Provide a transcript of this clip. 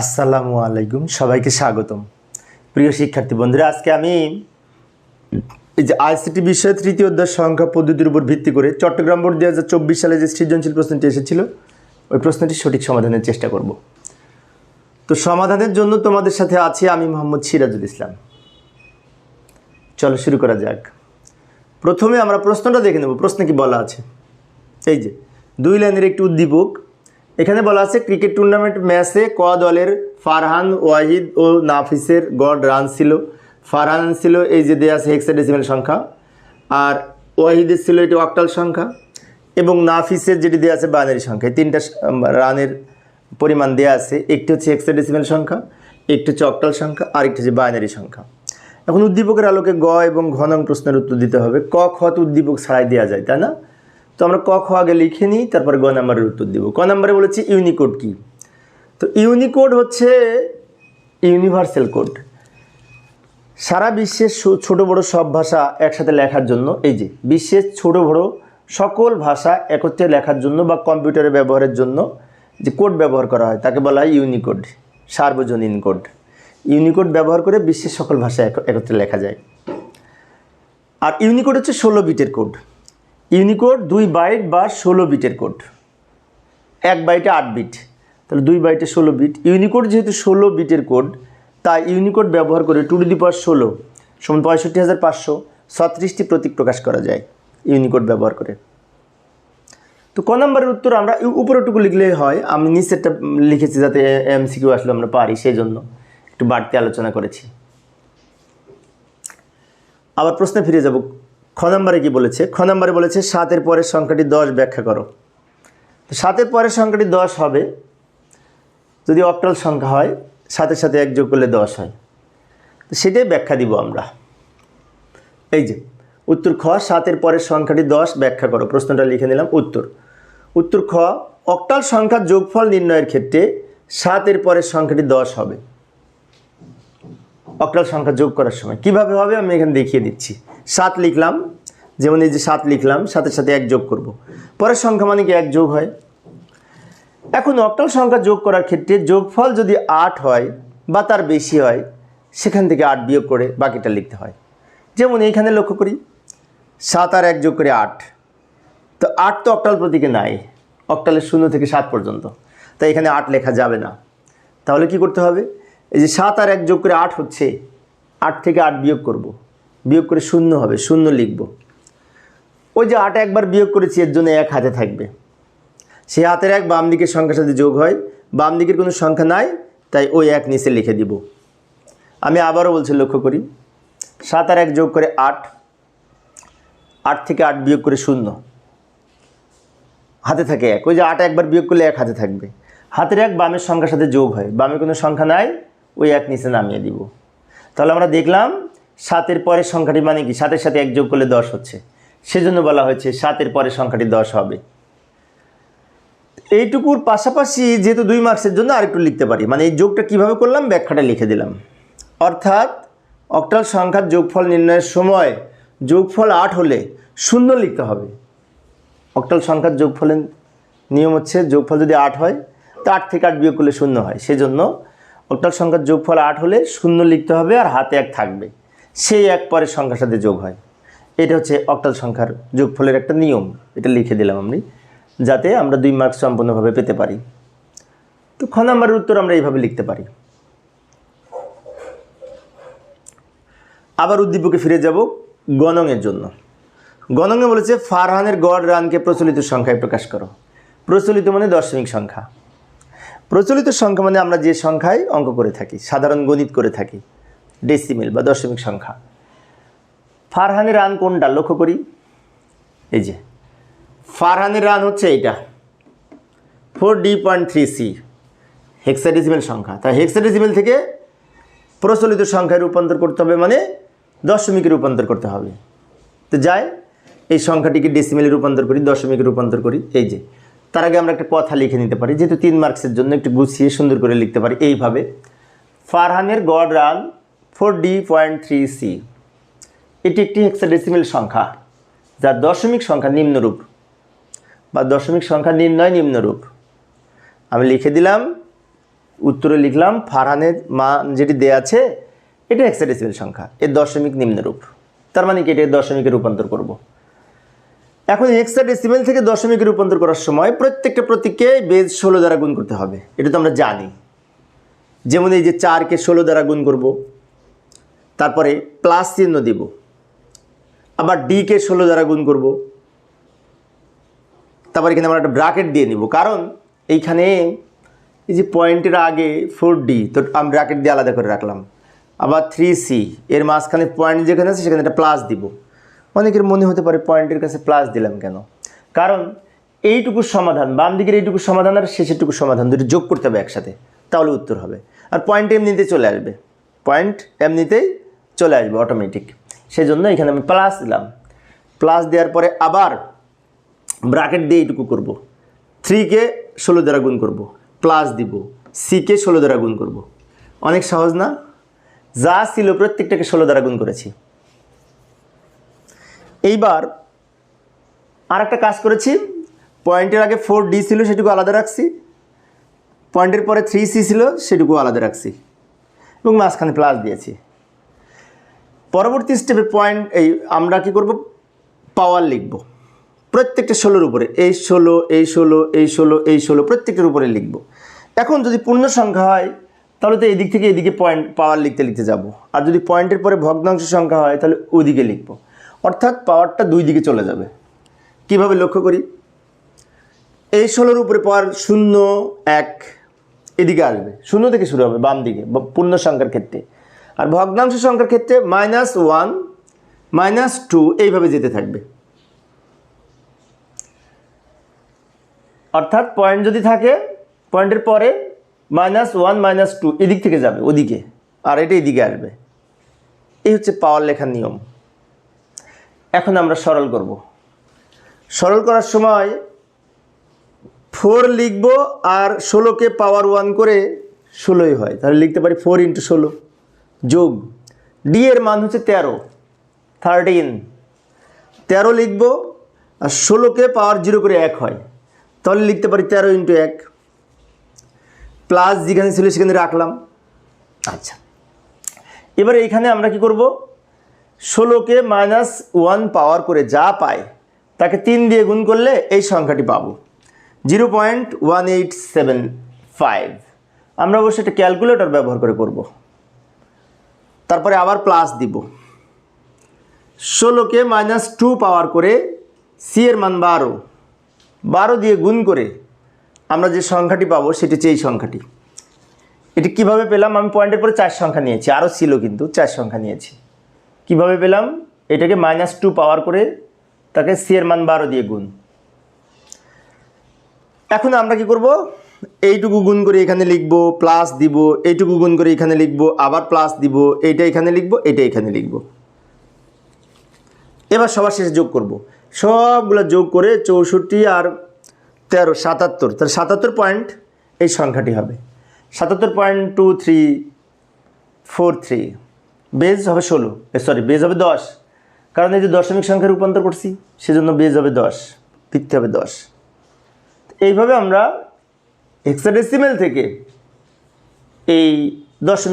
আসসালামু আলাইকুম, সবাইকে স্বাগতম। প্রিয় শিক্ষার্থী বন্ধুরা, আজকে আমি এই যে আইসিটি বিষয়ে তৃতীয় অধ্যায় সংখ্যা পদ্ধতির উপর ভিত্তি করে চট্টগ্রাম বোর্ড দু হাজার চব্বিশ সালে যে সৃজনশীল প্রশ্নটি এসেছিল, ওই প্রশ্নটি সঠিক সমাধানের চেষ্টা করব। তো সমাধানের জন্য তোমাদের সাথে আছি আমি মোহাম্মদ সিরাজুল ইসলাম। চলো শুরু করা যাক। প্রথমে আমরা প্রশ্নটা দেখে নেব, প্রশ্নে কি বলা আছে? এই যে, দুই লাইনের একটি উদ্দীপক এখানে বলা আছে ক্রিকেট টুর্নামেন্ট ম্যাচে ক দলের ফারহান, ওয়াহিদ ও নাফিসের গড় রান ছিল। ফারহান ছিল এই যে দেয়া আছে হেক্সাডেসিমেল সংখ্যা, আর ওয়াহিদের ছিল এটি অক্টাল সংখ্যা, এবং নাফিসের যেটি দেওয়া আছে বাইনারি সংখ্যা। তিনটা রানের পরিমাণ দেওয়া আছে। একটি হচ্ছে হেক্সাডেসিমেল সংখ্যা, একটি হচ্ছে অক্টাল সংখ্যা, আর একটি হচ্ছে বাইনারি সংখ্যা। এখন উদ্দীপকের আলোকে গ এবং ঘ নং প্রশ্নের উত্তর দিতে হবে। ক খত উদ্দীপক ছাড়াই দেওয়া যায়, তাই না? তো আমরা ক, খ আগে লিখে নিই, তারপর গ নাম্বারের উত্তর দিব। ক নাম্বারে বলেছি ইউনিকোড কি? তো ইউনিকোড হচ্ছে ইউনিভার্সাল কোড। সারা বিশ্বের ছোট বড় সব ভাষা একসাথে লেখার জন্য, এই যে, বিশ্বের ছোট বড় সকল ভাষা একত্রে লেখার জন্য বা কম্পিউটারে ব্যবহারের জন্য যে কোড ব্যবহার করা হয়, তাকে বলা হয় ইউনিকোড, সার্বজনীন কোড। ইউনিকোড ব্যবহার করে বিশ্বের সকল ভাষা এক- একত্রে লেখা যায়। আর ইউনিকোড হচ্ছে ষোলো বিটের কোড। ইউনিকোড দুই বাইট বা ষোলো বিটের কোড। এক বাইটে আট বিট। তাহলে দুই বাইটে ষোলো বিট। ইউনিকোড যেহেতু ষোলো বিটের কোড, তাই ইউনিকোড ব্যবহার করে টু ডি পাওয়ার ষোলো সমান পঁয়ষট্টি হাজার পাঁচশো ছত্রিশটি প্রতীক প্রকাশ করা যায় ইউনিকোড ব্যবহার করে। তো ক নম্বরের উত্তর আমরা উ- উপরেরটুকু লিখলেই হয়। আমি নিচেরটা লিখেছি যাতে এম এমসিকিউ আসলে আমরা পারি সেই জন্য একটু বাড়তি আলোচনা করেছি। আবার প্রশ্নে ফিরে যাব। খ নম্বরে কি বলেছে? খ বলেছে, সাতের পরের সংখ্যাটি দশ ব্যাখ্যা করো। সাতের পরের সংখ্যাটি দশ হবে। যদি অক্টাল সংখ্যা হয় সাথে সাথে এক যোগ করলে দশ হয়। তো সেটাই ব্যাখ্যা দিব আমরা। এই যে, উত্তর খ, সাতের পরের সংখ্যাটি দশ ব্যাখ্যা করো। প্রশ্নটা লিখে নিলাম, উত্তর। উত্তর খ, অক্টাল সংখ্যার যোগফল নির্ণয়ের ক্ষেত্রে সাতের পরের সংখ্যাটি দশ হবে। অক্টাল সংখ্যা যোগ করার সময়। কীভাবে হবে? আমি এখানে দেখিয়ে দিচ্ছি। সাত লিখলাম। যেমন এই যে সাত লিখলাম, সাথে সাথে এক যোগ করব। পরের সংখ্যা মানে কি? এক যোগ হয়। এখন অক্টাল সংখ্যা যোগ করার ক্ষেত্রে যোগফল যদি আট হয় বা তার বেশি হয়, সেখান থেকে আট বিয়োগ করে বাকিটা লিখতে হয়। যেমন এইখানে লক্ষ্য করি। সাত আর এক যোগ করে আট। তো আট তো অক্টাল প্রতীকে নাই। অক্টালের শূন্য থেকে সাত পর্যন্ত। তাই এখানে আট লেখা যাবে না। তাহলে কি করতে হবে? এই যে সাত আর এক যোগ করে আট হচ্ছে, আট থেকে আট বিয়োগ করব। বিয়োগ করে শূন্য হবে, শূন্য লিখব। ওই যে আট একবার বিয়োগ করেছি, এর জন্য এক হাতে থাকবে। সে হাতের এক বাম দিকের সংখ্যার সাথে যোগ হয়, বাম দিকের কোনো সংখ্যা নাই, তাই ওই এক নিচে লিখে দিব। আমি আবারও বলছি, লক্ষ্য করি, সাত আর এক যোগ করে আট আট থেকে আট বিয়োগ করে শূন্য। হাতে থাকে এক। ওই যে আট একবার বিয়োগ করলে এক হাতে থাকবে। হাতের এক বামের সংখ্যার সাথে যোগ হয়। বামে কোনো সংখ্যা নাই ওই এক নিচে নামিয়ে দিব। তাহলে আমরা দেখলাম সাতের পরের সংখ্যাটি মানে কি? সাতের সাথে এক যোগ করলে দশ হচ্ছে। সেজন্য বলা হয়েছে সাতের পরের সংখ্যাটি দশ হবে। এইটুকুর পাশাপাশি যেহেতু দুই মার্কসের জন্য আরেকটু লিখতে পারি। মানে এই যোগটা কীভাবে করলাম? ব্যাখ্যাটা লিখে দিলাম। অর্থাৎ অক্টাল সংখ্যার যোগফল নির্ণয়ের সময় যোগফল আট হলে শূন্য লিখতে হবে। অক্টাল সংখ্যার যোগফলের নিয়ম হচ্ছে যোগফল যদি আট হয়, তো আট থেকে আট বিয়োগ করলে শূন্য হয়। সেজন্য অক্টাল সংখ্যার যোগফল আট হলে শূন্য লিখতে হবে আর হাতে এক থাকবে। সেই এক পরের সংখ্যার সাথে যোগ হয়। এটা হচ্ছে অক্টাল সংখ্যার যোগফলের একটা নিয়ম। এটা লিখে দিলাম আমি, যাতে আমরা দুই মার্কস সম্পূর্ণভাবে পেতে পারি। তো খ নাম্বারের উত্তর আমরা এইভাবে লিখতে পারি। আবার উদ্দীপকে ফিরে যাব গণংয়ের জন্য। গণঙ্গে বলেছে, ফারহানের গড় রানকে প্রচলিত সংখ্যায় প্রকাশ করো। প্রচলিত মানে দশমিক সংখ্যা। প্রচলিত সংখ্যা মানে আমরা যে সংখ্যায় অঙ্ক করে থাকি, সাধারণ গণিত করে থাকি ডেসিমেল বা দশমিক সংখ্যা। ফারহানের রান কোনটা? লক্ষ্য করি। এই যে, ফারহানের রান হচ্ছে এইটা। Four D point three C hexadecimal সংখ্যা। তাই হেক্সাডেসিমেল থেকে প্রচলিত সংখ্যায় রূপান্তর করতে হবে মানে দশমিকে রূপান্তর করতে হবে। তো যাই, এই সংখ্যাটিকে ডেসিমেলে রূপান্তর করি, দশমিকে রূপান্তর করি। এই যে তার আগে আমরা একটা কথা লিখে নিতে পারি, যেহেতু তিন মার্কসের জন্য একটু গুছিয়ে সুন্দর করে লিখতে পারি এইভাবে। ফারহানের গড় run four D point three C এটি একটি হেক্সাডেসিমেল সংখ্যা যার দশমিক সংখ্যা নিম্নরূপ বা দশমিক সংখ্যা নির্ণয় নিম্নরূপ। আমি লিখে দিলাম, উত্তরে লিখলাম, ফারহানের মান যেটি দেয়া আছে, এটা হেক্সাডেসিমেল সংখ্যা, এর দশমিক নিম্নরূপ। তার মানে কি এটা দশমিকে রূপান্তর করব। এখন হেক্সাডেসিমেল থেকে দশমিকে রূপান্তর করার সময় প্রত্যেকটা প্রতীককে বেজ ষোলো দ্বারা গুণ করতে হবে। এটা তো আমরা জানি। যেমন এই যে চারকে ষোলো দ্বারা গুণ করব, তারপরে প্লাস চিহ্ন দিব, আবার ডিকে ষোলো দ্বারা গুণ করব, তারপর এখানে আমরা একটা ব্র্যাকেট দিয়ে নিব। কারণ এইখানে এই যে পয়েন্টের আগে ফোর ডি তো আমি ব্র্যাকেট দিয়ে আলাদা করে রাখলাম। আবার থ্রি সি এর মাঝখানে পয়েন্ট যেখানে আছে সেখানে একটা প্লাস দিব। অনেকের মনে হতে পারে পয়েন্টের কাছে প্লাস দিলাম কেন? কারণ এইটুকু সমাধান, বাম দিকের এইটুকু সমাধান আর শেষেরটুকু সমাধান, দুটো যোগ করতে হবে একসাথে, তাহলে উত্তর হবে। আর পয়েন্ট এমনিতেই চলে আসবে। পয়েন্ট এমনিতেই চলে আসবে অটোমেটিক সেই জন্য এখানে আমি প্লাস দিলাম। প্লাস দেওয়ার পরে আবার ব্রাকেট দিয়ে এইটুকু করব। থ্রিকে ষোলো দ্বারা গুণ করব। প্লাস দিব। সিকে ষোলো দ্বারা গুণ করব। অনেক সহজ না? যা ছিল প্রত্যেকটাকে ষোলো দ্বারা গুণ করেছি। এইবার আর একটা কাজ করেছি। পয়েন্টের আগে ফোর ডি ছিল, সেটুকু আলাদা রাখছি। পয়েন্টের পরে থ্রি সি ছিল, সেটুকু আলাদা রাখছি। এবং মাঝখানে প্লাস দিয়েছি। পরবর্তী স্টেপে পয়েন্ট এই আমরা কি করব? পাওয়ার লিখব। প্রত্যেকটা ষোলোর উপরে, এই ষোলো এই ষোলো এই ষোলো এই ষোলো, প্রত্যেকটার উপরে লিখব। এখন যদি পূর্ণ সংখ্যা হয়, তাহলে তো এদিক থেকে এদিকে পয়েন্ট পাওয়ার লিখতে লিখতে যাব। আর যদি পয়েন্টের পরে ভগ্নাংশ সংখ্যা হয়, তাহলে ওদিকে লিখব। অর্থাৎ পাওয়ারটা দুই দিকে চলে যাবে। কীভাবে লক্ষ্য করি? এই ষোলোর উপরে পাওয়ার শূন্য, এক, এদিকে আসবে। শূন্য থেকে শুরু হবে, বাম দিকে পূর্ণ সংখ্যার ক্ষেত্রে। আর ভগ্নাংশ সংখ্যার ক্ষেত্রে মাইনাস ওয়ান মাইনাস টু এইভাবে যেতে থাকবে। অর্থাৎ পয়েন্ট যদি থাকে পয়েন্টের পরে মাইনাস ওয়ান মাইনাস টু এদিক থেকে যাবে, ওদিকে। আর এটা এদিকে আসবে। এই হচ্ছে পাওয়ার লেখার নিয়ম। এখন আমরা সরল করব। সরল করার সময় ফোর লিখব আর ষোলোকে পাওয়ার ওয়ান করে ষোলোই হয়। তাহলে লিখতে পারি ফোর ইন্টু ষোলো যোগ ডি এর মান হচ্ছে তেরো, থার্টিন। তেরো লিখব আর ষোলোকে পাওয়ার জিরো করে এক হয়। তাহলে লিখতে পারি তেরো ইন্টু এক প্লাস যেখানে ছিল সেখানে রাখলাম। আচ্ছা। এবার এইখানে আমরা কি করব? ষোলোকে মাইনাস ওয়ান পাওয়ার করে যা পায়, তাকে তিন দিয়ে গুণ করলে এই সংখ্যাটি পাবো। Zero point one eight seven five আমরা অবশ্যই একটা ক্যালকুলেটর ব্যবহার করে করব। তারপরে আবার প্লাস দিব। ষোলোকে মাইনাস টু পাওয়ার করে সি এর মান বারো। বারো দিয়ে গুণ করে আমরা যে সংখ্যাটি পাবো, সেটি হচ্ছে এই সংখ্যাটি। এটি কীভাবে পেলাম? আমি পয়েন্টের পরে চার সংখ্যা নিয়েছি। আরও ছিল কিন্তু, চার সংখ্যা নিয়েছি। কীভাবে পেলাম? এটাকে মাইনাস টু পাওয়ার করে তাকে সি এর মান বারো দিয়ে গুণ। এখন আমরা কি করব? এইটুকু গুণ করে এখানে লিখব প্লাস দিব, এইটুকু গুণ করে এখানে লিখব, আবার প্লাস দিব, এইটা এখানে লিখব এটা এখানে লিখব। এবার সবার শেষে যোগ করব। সবগুলো যোগ করে চৌষট্টি আর তেরো, সাতাত্তর। তাহলে সাতাত্তর পয়েন্ট এই সংখ্যাটি হবে। সাতাত্তর point two three four three base হবে ষোলো। সরি বেজ হবে দশ। কারণ এই যে দশমিক সংখ্যা রূপান্তর করছি, সেজন্য বেজ হবে দশ ভিত্তি হবে দশ। এইভাবে আমরা হেক্সাডেসিমেল থেকে এই দশমিক